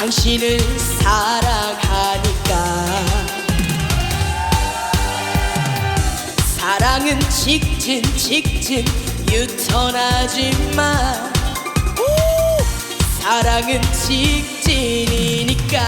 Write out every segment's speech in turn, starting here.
당신을 사랑하니까. 사랑은 직진 직진 유턴하지 마. 사랑은 직진이니까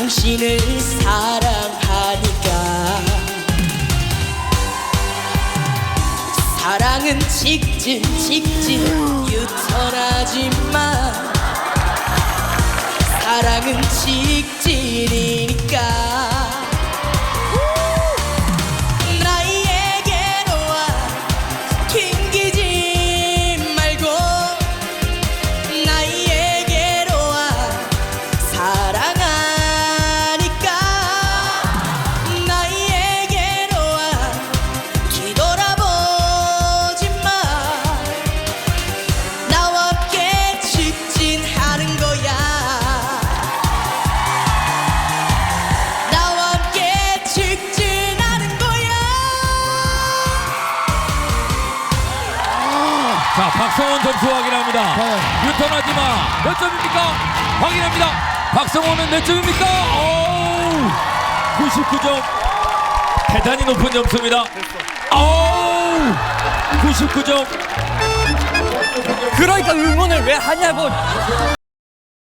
당신을 사랑하니까. 사랑은 직진 직진 유턴하지 마 사랑은 직진이 박성원 점수 확인합니다. 유턴하지 마. 몇 점입니까? 확인합니다. 박성원은 몇 점입니까? 어우, 99점. 대단히 높은 점수입니다. 어우, 99점. 그러니까 응원을 왜 하냐고